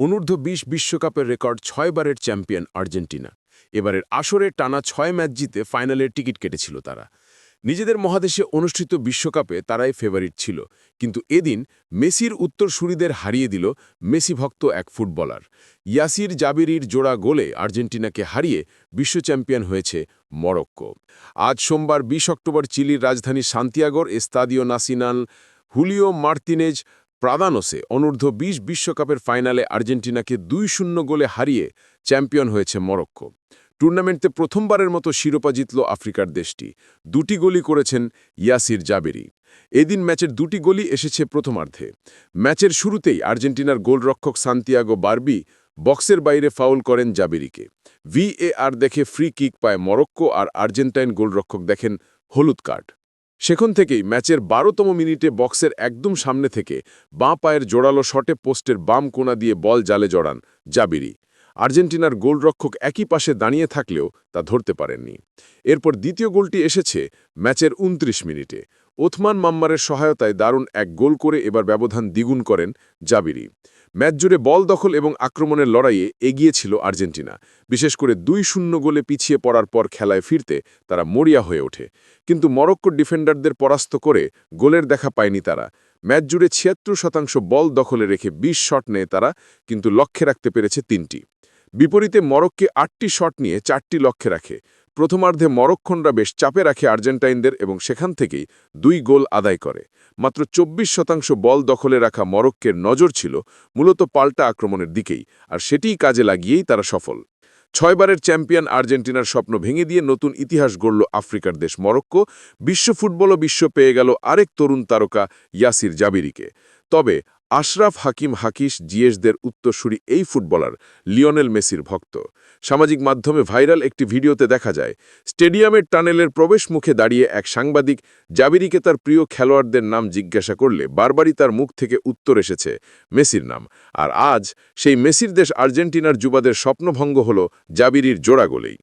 অনূর্ধ্ব বিশ বিশ্বকাপের রেকর্ড ছয়বারের চ্যাম্পিয়ন আর্জেন্টিনা। এবারের আসরে টানা ছয় ম্যাচ জিতে ফাইনালের টিকিট কেটেছিল তারা। নিজেদের মহাদেশে অনুষ্ঠিত বিশ্বকাপে তারাই ফেভারিট ছিল, কিন্তু এদিন মেসির উত্তরসূরিদের হারিয়ে দিল মেসি ভক্ত এক ফুটবলার। ইয়াসির জাবিরির জোড়া গোলে আর্জেন্টিনাকে হারিয়ে বিশ্ব চ্যাম্পিয়ন হয়েছে মরক্কো। আজ সোমবার বিশ অক্টোবর চিলির রাজধানী সান্তিয়াগোর Estadio Nacional Julio Martinez Pradanos অনূর্ধ্ব বিশ বিশ্বকাপের ফাইনালে আর্জেন্টিনাকে দুই শূন্য গোলে হারিয়ে চ্যাম্পিয়ন হয়েছে মরক্কো। টুর্নামেন্টে প্রথমবারের মতো শিরোপা জিতল আফ্রিকার দেশটি। দুটি গোলই করেছেন ইয়াসির জাবেরি। এদিন ম্যাচের দুটি গোলই এসেছে প্রথমার্ধে। ম্যাচের শুরুতেই আর্জেন্টিনার গোলরক্ষক সান্তিয়াগো বার্বি বক্সের বাইরে ফাউল করেন জাবেরিকে। ভিএআর দেখে ফ্রি কিক পায় মরক্কো আর আর্জেন্টাইন গোলরক্ষক দেখেন হলুদ কার্ড। সেখান থেকেই ম্যাচের বারোতম মিনিটে বক্সের একদম সামনে থেকে বাঁ পায়ের জোড়ালো শটে পোস্টের বাম কোনা দিয়ে বল জালে জড়ান জাবিরি। আর্জেন্টিনার গোলরক্ষক একই পাশে দাঁড়িয়ে থাকলেও তা ধরতে পারেননি। এরপর দ্বিতীয় গোলটি এসেছে ম্যাচের ২৯ মিনিটে। ওথমান মাম্মারের সহায়তায় দারুণ এক গোল করে এবার ব্যবধান দ্বিগুণ করেন জাবিরি। ম্যাচ জুড়ে বল দখল এবং আক্রমণের লড়াইয়ে এগিয়ে ছিল আর্জেন্টিনা। বিশেষ করে দুই শূন্য গোলে পিছিয়ে পড়ার পর খেলায় ফিরতে তারা মরিয়া হয়ে ওঠে। কিন্তু মরক্কোর ডিফেন্ডারদের পরাস্ত করে গোলের দেখা পায়নি তারা। ম্যাচ জুড়ে ছিয়াত্তর শতাংশ বল দখলে রেখে ২০ শট নেয় তারা, কিন্তু লক্ষ্যে রাখতে পেরেছে তিনটি। বিপরীতে মরক্কে আটটি শট নিয়ে চারটি লক্ষ্যে রাখে। প্রথমার্ধে মরক্ষণরা বেশ চাপে রাখে আর্জেন্টাইনদের এবং সেখান থেকেই দুই গোল আদায় করে। মাত্র চব্বিশ শতাংশ বল দখলে রাখা মরক্কের নজর ছিল মূলত পাল্টা আক্রমণের দিকেই, আর সেটিই কাজে লাগিয়েই তারা সফল। ছয়বারের চ্যাম্পিয়ন আর্জেন্টিনার স্বপ্ন ভেঙে দিয়ে নতুন ইতিহাস গড়ল আফ্রিকার দেশ মরক্কো। বিশ্ব ফুটবলও বিশ্ব পেয়ে গেল আরেক তরুণ তারকা ইয়াসির জাবিরিকে। তবে আশরাফ হাকিম হাকিস জিএসদের উত্তরসূরি এই ফুটবলার লিওনেল মেসির ভক্ত। সামাজিক মাধ্যমে ভাইরাল একটি ভিডিওতে দেখা যায়, স্টেডিয়ামের টানেলের প্রবেশ মুখে দাঁড়িয়ে এক সাংবাদিক জাবিরিকে তার প্রিয় খেলোয়াড়দের নাম জিজ্ঞাসা করলে বারবারই তার মুখ থেকে উত্তর এসেছে মেসির নাম। আর আজ সেই মেসির দেশ আর্জেন্টিনার যুবাদের স্বপ্নভঙ্গ হল জাবিরির জোড়া গোলেই।